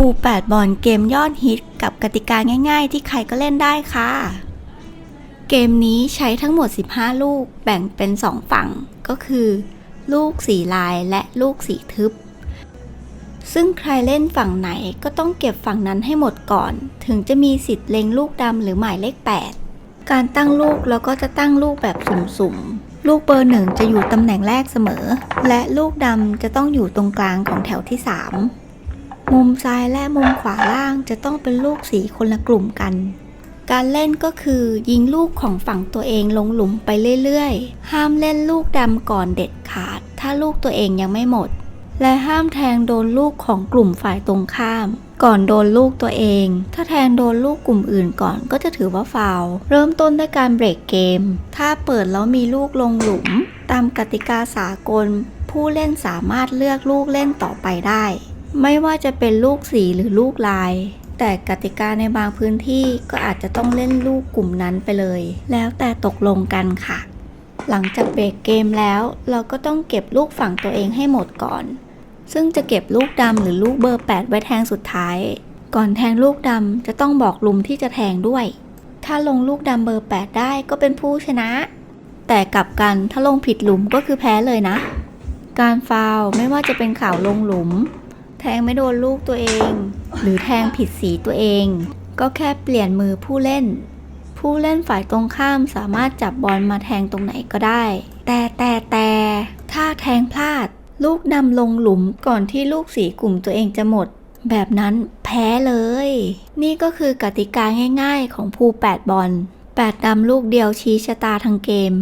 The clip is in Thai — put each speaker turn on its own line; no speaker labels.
ภู8บอลเกมยอดฮิตกับกติกาง่าย ๆ ที่ใครก็เล่นได้ค่ะ เกมนี้ใช้ทั้งหมด 15 ลูกแบ่งเป็น 2 ฝั่ง ก็คือ ลูกสีลายและลูกสีทึบ ซึ่งใครเล่นฝั่งไหนก็ต้องเก็บฝั่งนั้นให้หมดก่อน ถึงจะมีสิทธิ์เล็งลูกดำหรือหมายเลข 8 การตั้งลูกแล้วก็จะตั้งลูกแบบสุ่มๆ ลูกเบอร์หนึ่งจะอยู่ตำแหน่งแรกเสมอ และลูกดำจะต้องอยู่ตรงกลางของแถวที่ 3 มุมซ้ายและมุมขวาล่างจะต้องเป็นลูกสีคนละกลุ่มกัน การเล่นก็คือยิงลูกของฝั่งตัวเองลงหลุมไปเรื่อยๆ ห้ามเล่นลูกดำก่อนเด็ดขาด ถ้าลูกตัวเองยังไม่หมด และห้ามแทงโดนลูกของกลุ่มฝ่ายตรงข้าม ก่อนโดนลูกตัวเอง ถ้าแทงโดนลูกกลุ่มอื่นก่อนก็จะถือว่าฟาวเริ่มต้นด้วยการเบรกเกม ถ้าเปิดแล้วมีลูกลงหลุม ตามกติกาสากล ผู้เล่นสามารถเลือกลูกเล่นต่อไปได้ ไม่ว่าจะเป็นลูกสีหรือลูกลาย แต่กติกาในบางพื้นที่ก็อาจจะต้องเล่นลูกกลุ่มนั้นไปเลย แล้วแต่ตกลงกันค่ะ หลังจากเบรกเกมแล้ว เราก็ต้องเก็บลูกฝั่งตัวเองให้หมดก่อน ซึ่งจะเก็บลูกดำหรือลูกเบอร์ 8 ไว้แทงสุดท้าย ก่อนแทงลูกดำจะต้องบอกลุมที่จะแทงด้วย ถ้าลงลูกดำเบอร์ 8 ได้ก็เป็นผู้ชนะ แต่กลับกันถ้าลงผิดหลุมก็คือแพ้เลยนะ การฟาวไม่ว่าจะเป็นข่าวลงหลุม งไม่โดนลูกตัวเอง หรือแทงผิดสีตัวเอง ก็แค่เปลี่ยนมือผู้เล่น ผู้เล่นฝ่ายตรงข้ามสามารถจับบอลมาแทงตรงไหนก็ได้ แต่แต่แต่ถ้าแทงพลาด ลูกนำลงหลุมก่อนที่ลูกสีกลุ่มตัวเองจะหมด แบบนั้นแพ้เลย นี่ก็คือกติกาง่าย ๆ ของภู8บอล8ดำลูกเดียวชี้ชะตาทั้งเกม